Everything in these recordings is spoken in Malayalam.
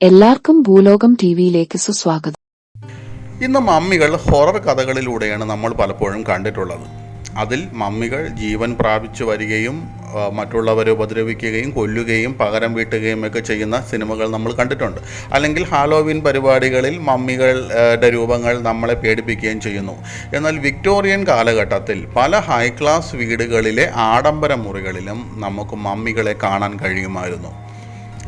എല്ലാവർക്കും ഭൂലോകം ടിവിയിലേക്ക് സുസ്വാഗതം. ഇന്ന് മമ്മികൾ ഹൊറർ കഥകളിലൂടെയാണ് നമ്മൾ പലപ്പോഴും കണ്ടിട്ടുള്ളത്. അതിൽ മമ്മികൾ ജീവൻ പ്രാപിച്ചു വരികയും മറ്റുള്ളവരെ ഉപദ്രവിക്കുകയും കൊല്ലുകയും പകരം വീട്ടുകയും ഒക്കെ ചെയ്യുന്ന സിനിമകൾ നമ്മൾ കണ്ടിട്ടുണ്ട്. അല്ലെങ്കിൽ ഹാലോവിൻ പരിപാടികളിൽ മമ്മികളുടെ രൂപങ്ങൾ നമ്മളെ പേടിപ്പിക്കുകയും ചെയ്യുന്നു. എന്നാൽ വിക്ടോറിയൻ കാലഘട്ടത്തിൽ പല ഹൈ ക്ലാസ് വീടുകളിലെ ആഡംബര മുറികളിലും നമുക്ക് മമ്മികളെ കാണാൻ കഴിയുമായിരുന്നു.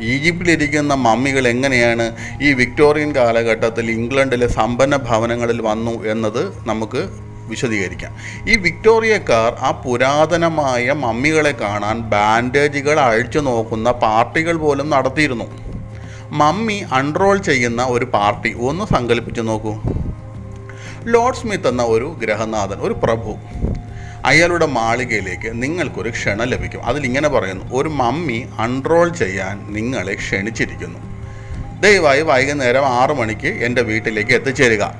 ഈജിപ്തിലിരിക്കുന്ന മമ്മികൾ എങ്ങനെയാണ് ഈ വിക്ടോറിയൻ കാലഘട്ടത്തിൽ ഇംഗ്ലണ്ടിലെ സമ്പന്ന ഭവനങ്ങളിൽ വന്നു എന്നത് നമുക്ക് വിശദീകരിക്കാം. ഈ വിക്ടോറിയക്കാർ ആ പുരാതനമായ മമ്മികളെ കാണാൻ ബാൻഡേജുകൾ അഴിച്ചു നോക്കുന്ന പാർട്ടികൾ പോലും നടത്തിയിരുന്നു. മമ്മി അൺറോൾ ചെയ്യുന്ന ഒരു പാർട്ടി. ഒന്ന് സങ്കല്പിച്ച് നോക്കൂ. ലോർഡ് സ്മിത്ത് എന്ന ഒരു ഗ്രഹനാഥൻ ഒരു പ്രഭു. അയാളുടെ മാളികയിലേക്ക് നിങ്ങൾക്കൊരു ക്ഷണം ലഭിക്കും. അതിലിങ്ങനെ പറയുന്നു ഒരു മമ്മി അൺറോൾ ചെയ്യാൻ നിങ്ങളെ ക്ഷണിച്ചിരിക്കുന്നു. ദയവായി വൈകുന്നേരം ആറു മണിക്ക് എന്റെ വീട്ടിലേക്ക് എത്തിച്ചേരുക.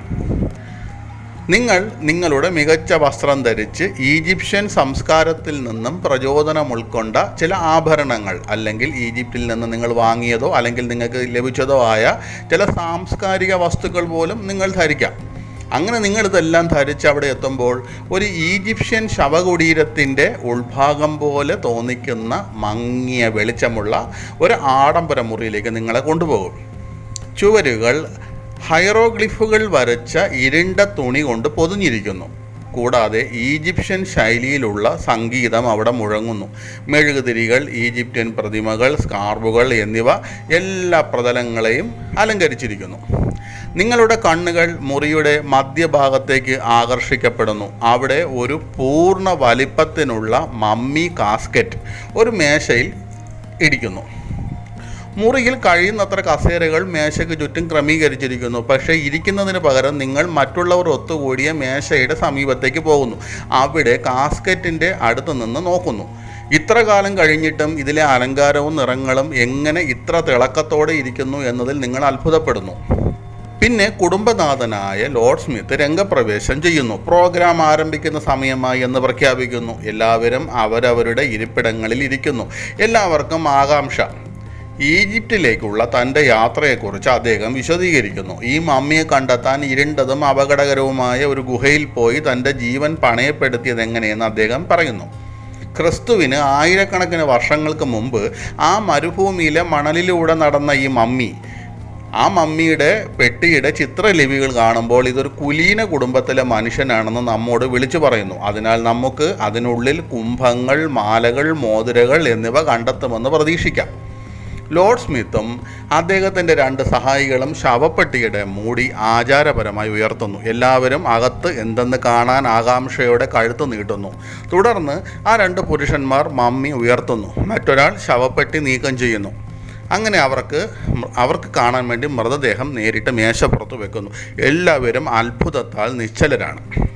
നിങ്ങൾ നിങ്ങളുടെ മികച്ച വസ്ത്രം ധരിച്ച് ഈജിപ്ഷ്യൻ സംസ്കാരത്തിൽ നിന്നും പ്രചോദനം ഉൾക്കൊണ്ട ചില ആഭരണങ്ങൾ അല്ലെങ്കിൽ ഈജിപ്തിൽ നിന്ന് നിങ്ങൾ വാങ്ങിയതോ അല്ലെങ്കിൽ നിങ്ങൾക്ക് ലഭിച്ചതോ ആയ ചില സാംസ്കാരിക വസ്തുക്കൾ പോലും നിങ്ങൾ ധരിക്കാം. അങ്ങനെ നിങ്ങളിതെല്ലാം ധരിച്ച് അവിടെ എത്തുമ്പോൾ ഒരു ഈജിപ്ഷ്യൻ ശവകുടീരത്തിന്റെ ഉൾഭാഗം പോലെ തോന്നിക്കുന്ന മങ്ങിയ വെളിച്ചമുള്ള ഒരു ആഡംബര മുറിയിലേക്ക് നിങ്ങളെ കൊണ്ടുപോകും. ചുവരുകൾ ഹൈറോഗ്ലിഫുകൾ വരച്ച ഇരുണ്ട തുണി കൊണ്ട് പൊതിഞ്ഞിരിക്കുന്നു. കൂടാതെ ഈജിപ്ഷ്യൻ ശൈലിയിലുള്ള സംഗീതം അവിടെ മുഴങ്ങുന്നു. മെഴുകുതിരികൾ ഈജിപ്ഷ്യൻ പ്രതിമകൾ സ്കാർബുകൾ എന്നിവ എല്ലാ പ്രതലങ്ങളെയും അലങ്കരിച്ചിരിക്കുന്നു. നിങ്ങളുടെ കണ്ണുകൾ മുറിയുടെ മധ്യഭാഗത്തേക്ക് ആകർഷിക്കപ്പെടുന്നു. അവിടെ ഒരു പൂർണ വലിപ്പത്തിനുള്ള മമ്മി കാസ്കറ്റ് ഒരു മേശയിൽ ഇടിക്കുന്നു. മുറിയിൽ കഴിയുന്നത്ര കസേരകൾ മേശയ്ക്ക് ചുറ്റും ക്രമീകരിച്ചിരിക്കുന്നു. പക്ഷേ ഇരിക്കുന്നതിന് പകരം നിങ്ങൾ മറ്റുള്ളവർ ഒത്തുകൂടിയ മേശയുടെ സമീപത്തേക്ക് പോകുന്നു. അവിടെ കാസ്കറ്റിന്റെ അടുത്ത് നിന്ന് നോക്കുന്നു. ഇത്ര കാലം കഴിഞ്ഞിട്ടും ഇതിലെ അലങ്കാരവും നിറങ്ങളും എങ്ങനെ ഇത്ര തിളക്കത്തോടെ ഇരിക്കുന്നു എന്നതിൽ നിങ്ങൾ അത്ഭുതപ്പെടുന്നു. പിന്നെ കുടുംബനാഥനായ ലോർഡ് സ്മിത്ത് രംഗപ്രവേശം ചെയ്യുന്നു. പ്രോഗ്രാം ആരംഭിക്കുന്ന സമയമായി എന്ന് പ്രഖ്യാപിക്കുന്നു. എല്ലാവരും അവരവരുടെ ഇരിപ്പിടങ്ങളിൽ ഇരിക്കുന്നു. എല്ലാവർക്കും ആകാംക്ഷ. ഈജിപ്തിലേക്കുള്ള തന്റെ യാത്രയെക്കുറിച്ച് അദ്ദേഹം വിശദീകരിക്കുന്നു. ഈ മമ്മിയെ കണ്ടെത്താൻ ഇരുണ്ടതും അപകടകരവുമായ ഒരു ഗുഹയിൽ പോയി തന്റെ ജീവൻ പണയപ്പെടുത്തിയത് എങ്ങനെയെന്ന് അദ്ദേഹം പറയുന്നു. ക്രിസ്തുവിന് ആയിരക്കണക്കിന് വർഷങ്ങൾക്ക് മുമ്പ് ആ മരുഭൂമിയിലെ മണലിലൂടെ നടന്ന ഈ മമ്മി ആ മമ്മിയുടെ പെട്ടിയുടെ ചിത്രലിപികൾ കാണുമ്പോൾ ഇതൊരു കുലീന കുടുംബത്തിലെ മനുഷ്യനാണെന്ന് നമ്മോട് വിളിച്ചു പറയുന്നു. അതിനാൽ നമുക്ക് അതിനുള്ളിൽ കുംഭങ്ങൾ മാലകൾ മോതിരകൾ എന്നിവ കണ്ടെത്തുമെന്ന് പ്രതീക്ഷിക്കാം. ലോർഡ് സ്മിത്തും അദ്ദേഹത്തിന്റെ രണ്ട് സഹായികളും ശവപ്പെട്ടിയുടെ മൂടി ആചാരപരമായി ഉയർത്തുന്നു. എല്ലാവരും അകത്ത് എന്തെന്ന് കാണാൻ ആകാംക്ഷയോടെ കഴുത്ത് നീട്ടുന്നു. തുടർന്ന് ആ രണ്ട് പുരുഷന്മാർ മമ്മി ഉയർത്തുന്നു. മറ്റൊരാൾ ശവപ്പെട്ടി നീക്കം ചെയ്യുന്നു. അങ്ങനെ അവർക്ക് അവർക്ക് കാണാൻ വേണ്ടി മൃതദേഹം നേരിട്ട് മേശപ്പുറത്ത് വെക്കുന്നു. എല്ലാവരും അത്ഭുതത്താൽ നിശ്ചലരാണ്.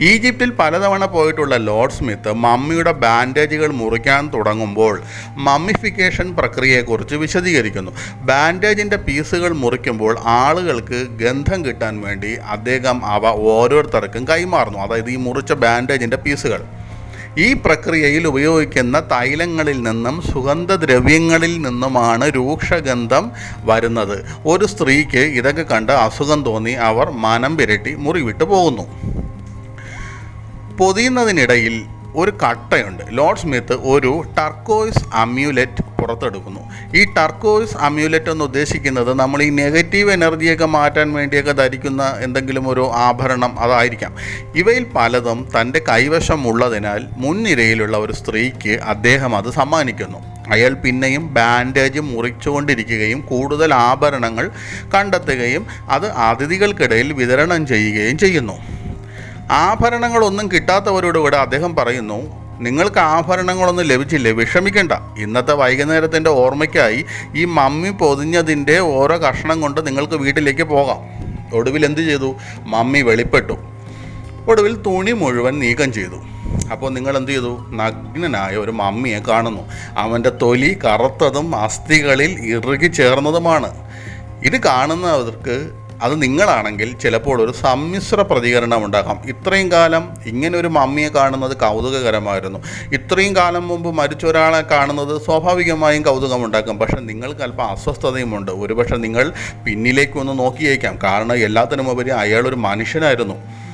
ഈജിപ്തിൽ പലതവണ പോയിട്ടുള്ള ലോർഡ് സ്മിത്ത് മമ്മിയുടെ ബാൻഡേജുകൾ മുറിക്കാൻ തുടങ്ങുമ്പോൾ മമ്മിഫിക്കേഷൻ പ്രക്രിയയെക്കുറിച്ച് വിശദീകരിക്കുന്നു. ബാൻഡേജിന്റെ പീസുകൾ മുറിക്കുമ്പോൾ ആളുകൾക്ക് ഗന്ധം കിട്ടാൻ വേണ്ടി അദ്ദേഹം അവ ഓരോരുത്തർക്കും കൈമാറുന്നു. അതായത് ഈ മുറിച്ച ബാൻഡേജിന്റെ പീസുകൾ. ഈ പ്രക്രിയയിൽ ഉപയോഗിക്കുന്ന തൈലങ്ങളിൽ നിന്നും സുഗന്ധദ്രവ്യങ്ങളിൽ നിന്നുമാണ് രൂക്ഷഗന്ധം വരുന്നത്. ഒരു സ്ത്രീക്ക് ഇതൊക്കെ കണ്ട് അസുഖം തോന്നി അവർ മനം പുരട്ടി മുറിവിട്ട് പോകുന്നു. പൊതിയുന്നതിനിടയിൽ ഒരു കട്ടയുണ്ട്. ലോർഡ് സ്മിത്ത് ഒരു ടർക്കോയ്സ് അമ്യൂലെറ്റ് പുറത്തെടുക്കുന്നു. ഈ ടർക്കോയ്സ് അമ്യൂലെറ്റ് എന്ന് ഉദ്ദേശിക്കുന്നത് നമ്മൾ ഈ നെഗറ്റീവ് എനർജിയൊക്കെ മാറ്റാൻ വേണ്ടിയൊക്കെ ധരിക്കുന്ന എന്തെങ്കിലും ഒരു ആഭരണം അതായിരിക്കാം. ഇവയിൽ പലതും തന്റെ കൈവശമുള്ളതിനാൽ മുൻനിരയിലുള്ള ഒരു സ്ത്രീക്ക് അദ്ദേഹം അത് സമ്മാനിക്കുന്നു. അയാൾ പിന്നെയും ബാൻഡേജ് മുറിച്ചുകൊണ്ടിരിക്കുകയും കൂടുതൽ ആഭരണങ്ങൾ കണ്ടെത്തുകയും അത് അതിഥികൾക്കിടയിൽ വിതരണം ചെയ്യുകയും ചെയ്യുന്നു. ആഭരണങ്ങളൊന്നും കിട്ടാത്തവരോട് കൂടെ അദ്ദേഹം പറയുന്നു നിങ്ങൾക്ക് ആഭരണങ്ങളൊന്നും ലഭിച്ചില്ലേ? വിഷമിക്കണ്ട. ഇന്നത്തെ വൈകുന്നേരത്തിന്റെ ഓർമ്മയ്ക്കായി ഈ മമ്മി പൊതിഞ്ഞതിന്റെ ഓരോ കഷ്ണം കൊണ്ട് നിങ്ങൾക്ക് വീട്ടിലേക്ക് പോകാം. ഒടുവിൽ എന്ത് ചെയ്തു? മമ്മി വെളിപ്പെട്ടു. ഒടുവിൽ തുണി മുഴുവൻ നീക്കം ചെയ്തു. അപ്പോൾ നിങ്ങൾ എന്ത് ചെയ്തു? നഗ്നനായ ഒരു മമ്മിയെ കാണുന്നു. അവന്റെ തൊലി കറുത്തതും അസ്ഥികളിൽ ഇറുകി ചേർന്നതുമാണ്. ഇത് കാണുന്നവർക്ക് അത് നിങ്ങളാണെങ്കിൽ ചിലപ്പോൾ ഒരു സമ്മിശ്ര പ്രതികരണം ഉണ്ടാകാം ഇത്രയും കാലം ഇങ്ങനെ ഒരു മമ്മിയെ കാണുന്നത് കൗതുകകരമായിരുന്നു. ഇത്രയും കാലം മുമ്പ് മരിച്ച ഒരാളെ കാണുന്നത് സ്വാഭാവികമായും കൗതുകമുണ്ടാക്കും. പക്ഷേ നിങ്ങൾക്ക് അല്പം അസ്വസ്ഥതയുമുണ്ട്. ഒരുപക്ഷെ നിങ്ങൾ പിന്നിലേക്കൊന്ന് നോക്കിയേക്കാം. കാരണം എല്ലാത്തിനുമുപരി അയാളൊരു മനുഷ്യനായിരുന്നു.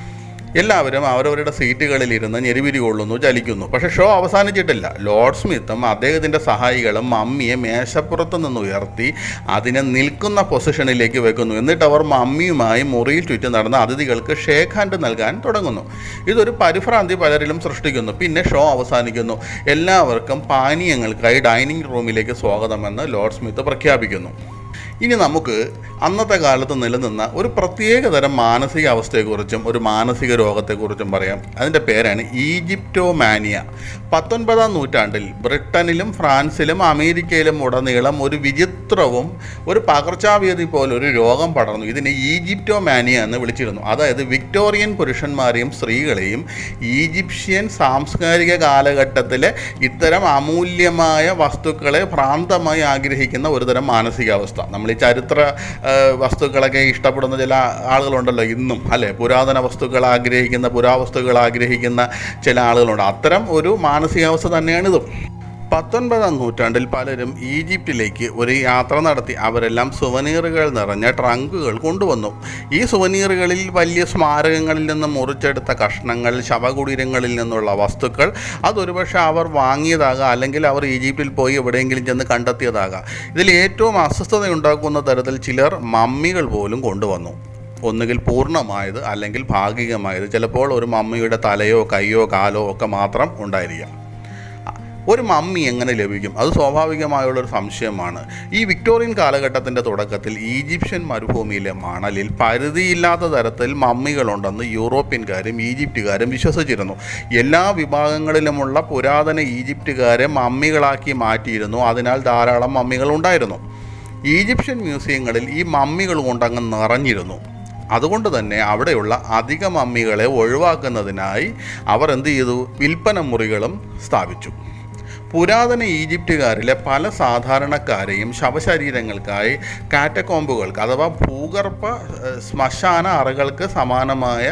എല്ലാവരും അവരവരുടെ സീറ്റുകളിൽ ഇരുന്ന് ഞെരുവിരി കൊള്ളുന്നു ചലിക്കുന്നു. പക്ഷേ ഷോ അവസാനിച്ചിട്ടില്ല. ലോർഡ് സ്മിത്തും അദ്ദേഹത്തിന്റെ സഹായികളും മമ്മിയെ മേശപ്പുറത്ത് നിന്ന് ഉയർത്തി അതിനെ നിൽക്കുന്ന പൊസിഷനിലേക്ക് വെക്കുന്നു. എന്നിട്ട് അവർ മമ്മിയുമായി മുറിയിൽ ചുറ്റും നടന്ന അതിഥികൾക്ക് ഷേക്ക് ഹാൻഡ് നൽകാൻ തുടങ്ങുന്നു. ഇതൊരു പരിഭ്രാന്തി പലരിലും സൃഷ്ടിക്കുന്നു. പിന്നെ ഷോ അവസാനിക്കുന്നു. എല്ലാവർക്കും പാനീയങ്ങൾക്കായി ഡൈനിങ് റൂമിലേക്ക് സ്വാഗതമെന്ന് ലോർഡ് സ്മിത്ത് പ്രഖ്യാപിക്കുന്നു. ഇനി നമുക്ക് അന്നത്തെ കാലത്ത് നിലനിന്ന ഒരു പ്രത്യേകതരം മാനസിക അവസ്ഥയെക്കുറിച്ചും ഒരു മാനസിക രോഗത്തെക്കുറിച്ചും പറയാം. അതിന്റെ പേരാണ് ഈജിപ്റ്റോമാനിയ. പത്തൊൻപതാം നൂറ്റാണ്ടിൽ ബ്രിട്ടനിലും ഫ്രാൻസിലും അമേരിക്കയിലും ഉടനീളം ഒരു വിചിത്രവും ഒരു പകർച്ചാവ്യാധി പോലെ ഒരു രോഗം പടർന്നു. ഇതിനെ ഈജിപ്റ്റോമാനിയ എന്ന് വിളിച്ചിരുന്നു. അതായത് വിക്ടോറിയൻ പുരുഷന്മാരെയും സ്ത്രീകളെയും ഈജിപ്ഷ്യൻ സാംസ്കാരിക കാലഘട്ടത്തിലെ ഇത്തരം അമൂല്യമായ വസ്തുക്കളെ ഭ്രാന്തമായി ആഗ്രഹിക്കുന്ന ഒരുതരം മാനസികാവസ്ഥ. നമ്മൾ ഈ ചരിത്ര വസ്തുക്കളൊക്കെ ഇഷ്ടപ്പെടുന്ന ചില ആളുകളുണ്ടല്ലോ ഇന്നും അല്ലേ? പുരാതന വസ്തുക്കൾ ആഗ്രഹിക്കുന്ന പുരാവസ്തുക്കൾ ആഗ്രഹിക്കുന്ന ചില ആളുകളുണ്ട്. അത്തരം ഒരു മാനസികാവസ്ഥ തന്നെയാണിതും. പത്തൊൻപതാം നൂറ്റാണ്ടിൽ പലരും ഈജിപ്തിലേക്ക് ഒരു യാത്ര നടത്തി അവരെല്ലാം സുവനീറുകൾ നിറഞ്ഞ ട്രങ്കുകൾ കൊണ്ടുവന്നു. ഈ സുവനീറുകളിൽ വലിയ സ്മാരകങ്ങളിൽ നിന്ന് മുറിച്ചെടുത്ത കഷ്ണങ്ങൾ ശവകുടീരങ്ങളിൽ നിന്നുള്ള വസ്തുക്കൾ അതൊരുപക്ഷെ അവർ വാങ്ങിയതാകാം അല്ലെങ്കിൽ അവർ ഈജിപ്തിൽ പോയി എവിടെയെങ്കിലും ചെന്ന് കണ്ടെത്തിയതാകാം. ഇതിൽ ഏറ്റവും അസ്വസ്ഥതയുണ്ടാക്കുന്ന തരത്തിൽ ചിലർ മമ്മികൾ പോലും കൊണ്ടുവന്നു. ഒന്നുകിൽ പൂർണമായത് അല്ലെങ്കിൽ ഭാഗികമായത് ചിലപ്പോൾ ഒരു മമ്മിയുടെ തലയോ കൈയോ കാലോ ഒക്കെ മാത്രം ഉണ്ടായിരിക്കാം. ഒരു മമ്മി എങ്ങനെ ലഭിക്കും? അത് സ്വാഭാവികമായുള്ളൊരു സംശയമാണ്. ഈ വിക്ടോറിയൻ കാലഘട്ടത്തിന്റെ തുടക്കത്തിൽ ഈജിപ്ഷ്യൻ മരുഭൂമിയിലെ മണലിൽ പരിധിയില്ലാത്ത തരത്തിൽ മമ്മികളുണ്ടെന്ന് യൂറോപ്യൻകാരും ഈജിപ്തുകാരും വിശ്വസിച്ചിരുന്നു. എല്ലാ വിഭാഗങ്ങളിലുമുള്ള പുരാതന ഈജിപ്തുകാരെ മമ്മികളാക്കി മാറ്റിയിരുന്നു. അതിനാൽ ധാരാളം മമ്മികൾ ഉണ്ടായിരുന്നു ഈജിപ്ഷ്യൻ മ്യൂസിയങ്ങളിൽ ഈ മമ്മികൾ കൊണ്ടങ്ങ് നിറഞ്ഞിരുന്നു. അതുകൊണ്ട് തന്നെ അവിടെയുള്ള അധിക മമ്മികളെ ഒഴിവാക്കുന്നതിനായി അവർ എന്ത് ചെയ്തു? വിൽപ്പന മുറികളും സ്ഥാപിച്ചു. പുരാതന ഈജിപ്തുകാരിലെ പല സാധാരണക്കാരെയും ശവശരീരങ്ങൾക്കായി കാറ്റക്കോമ്പുകൾക്ക് അഥവാ ഭൂഗർഭ ശ്മശാന അറകൾക്ക് സമാനമായ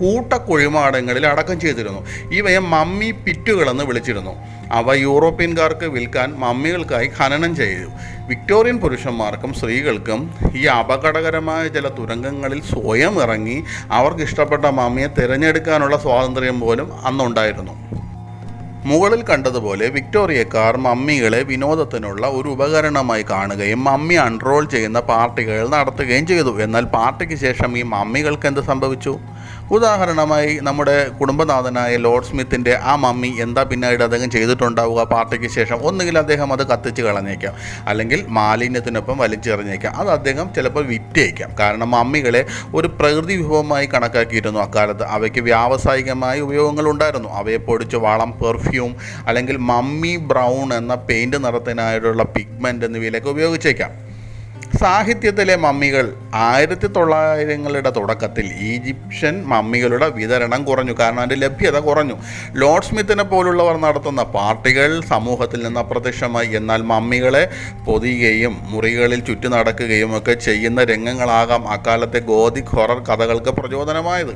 കൂട്ടക്കുഴിമാടങ്ങളിൽ അടക്കം ചെയ്തിരുന്നു. ഇവയെ മമ്മി പിറ്റുകളെന്ന് വിളിച്ചിരുന്നു. അവ യൂറോപ്യൻകാർക്ക് വിൽക്കാൻ മമ്മികൾക്കായി ഖനനം ചെയ്തു. വിക്ടോറിയൻ പുരുഷന്മാർക്കും സ്ത്രീകൾക്കും ഈ അപകടകരമായ ചില തുരങ്കങ്ങളിൽ സ്വയം ഇറങ്ങി അവർക്കിഷ്ടപ്പെട്ട മമ്മിയെ തിരഞ്ഞെടുക്കാനുള്ള സ്വാതന്ത്ര്യം പോലും അന്നുണ്ടായിരുന്നു. മുകളിൽ കണ്ടതുപോലെ വിക്ടോറിയക്കാർ മമ്മികളെ വിനോദത്തിനുള്ള ഒരു ഉപകരണമായി കാണുകയും മമ്മി അൺറോൾ ചെയ്യുന്ന പാർട്ടികൾ നടത്തുകയും ചെയ്തു. എന്നാൽ പാർട്ടിക്ക് ശേഷം ഈ മമ്മികൾക്ക് എന്ത് സംഭവിച്ചു? ഉദാഹരണമായി നമ്മുടെ കുടുംബനാഥനായ ലോർഡ് സ്മിത്തിന്റെ ആ മമ്മി എന്താ പിന്നീട് അദ്ദേഹം ചെയ്തിട്ടുണ്ടാവുക പാർട്ടിക്ക് ശേഷം? ഒന്നുകിൽ അദ്ദേഹം അത് കത്തിച്ച് കളഞ്ഞേക്കാം. അല്ലെങ്കിൽ മാലിന്യത്തിനൊപ്പം വലിച്ചെറിഞ്ഞേക്കാം. അത് അദ്ദേഹം ചിലപ്പോൾ വിറ്റേക്കാം. കാരണം മമ്മികളെ ഒരു പ്രകൃതി വിഭവമായി കണക്കാക്കിയിരുന്നു അക്കാലത്ത്. അവയ്ക്ക് വ്യാവസായികമായ ഉപയോഗങ്ങൾ ഉണ്ടായിരുന്നു. അവയെ പൊടിച്ച് വളം പെർഫ്യൂം അല്ലെങ്കിൽ മമ്മി ബ്രൗൺ എന്ന പെയിന്റ് നിറത്തിനായിട്ടുള്ള പിഗ്മെന്റ് എന്നിവയിലൊക്കെ ഉപയോഗിച്ചേക്കാം. സാഹിത്യത്തിലെ മമ്മികൾ ആയിരത്തി തൊള്ളായിരങ്ങളുടെ തുടക്കത്തിൽ ഈജിപ്ഷ്യൻ മമ്മികളുടെ വിതരണം കുറഞ്ഞു. കാരണം അതിന്റെ ലഭ്യത കുറഞ്ഞു. ലോർഡ് സ്മിത്തിനെ പോലുള്ളവർ നടത്തുന്ന പാർട്ടികൾ സമൂഹത്തിൽ നിന്ന് അപ്രത്യക്ഷമായി. എന്നാൽ മമ്മികളെ പൊതിയുകയും മുറികളിൽ ചുറ്റി നടക്കുകയും ഒക്കെ ചെയ്യുന്ന രംഗങ്ങളാകാം അക്കാലത്തെ ഗോതിക് ഹൊറർ കഥകൾക്ക് പ്രചോദനമായത്.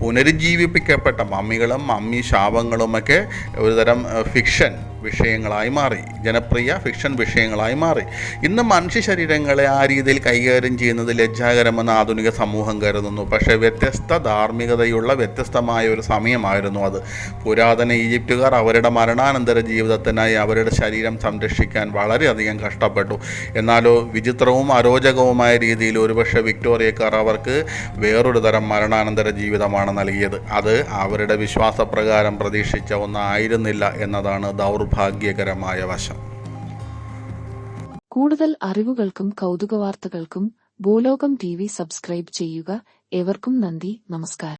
പുനരുജ്ജീവിപ്പിക്കപ്പെട്ട മമ്മികളും മമ്മി ശാപങ്ങളുമൊക്കെ ഒരുതരം ഫിക്ഷൻ വിഷയങ്ങളായി മാറി. ജനപ്രിയ ഫിക്ഷൻ വിഷയങ്ങളായി മാറി. ഇന്ന് മനുഷ്യ ശരീരങ്ങളെ ആ രീതിയിൽ കൈകാര്യം ചെയ്യുന്നത് ലജ്ജാകരമെന്ന് ആധുനിക സമൂഹം കരുതുന്നു. പക്ഷേ വ്യത്യസ്ത ധാർമ്മികതയുള്ള വ്യത്യസ്തമായ ഒരു സമയമായിരുന്നു അത്. പുരാതന ഈജിപ്തുകാർ അവരുടെ മരണാനന്തര ജീവിതത്തിനായി അവരുടെ ശരീരം സംരക്ഷിക്കാൻ വളരെയധികം കഷ്ടപ്പെട്ടു. എന്നാലോ വിചിത്രവും അരോചകവുമായ രീതിയിൽ ഒരുപക്ഷെ വിക്ടോറിയക്കാർ അവർക്ക് വേറൊരു തരം മരണാനന്തര ജീവിതമാണ് നൽകിയത്. അത് അവരുടെ വിശ്വാസപ്രകാരം പ്രതീക്ഷിച്ച ഒന്നായിരുന്നില്ല എന്നതാണ് ദൗർഭാഗ്യകരമായ വശം. കൂടുതൽ അറിവുകൾക്കും കൗതുക വാർത്തകൾക്കും ഭൂലോകം ടി വി സബ്സ്ക്രൈബ് ചെയ്യുക. ഏവർക്കും നന്ദി. നമസ്കാരം.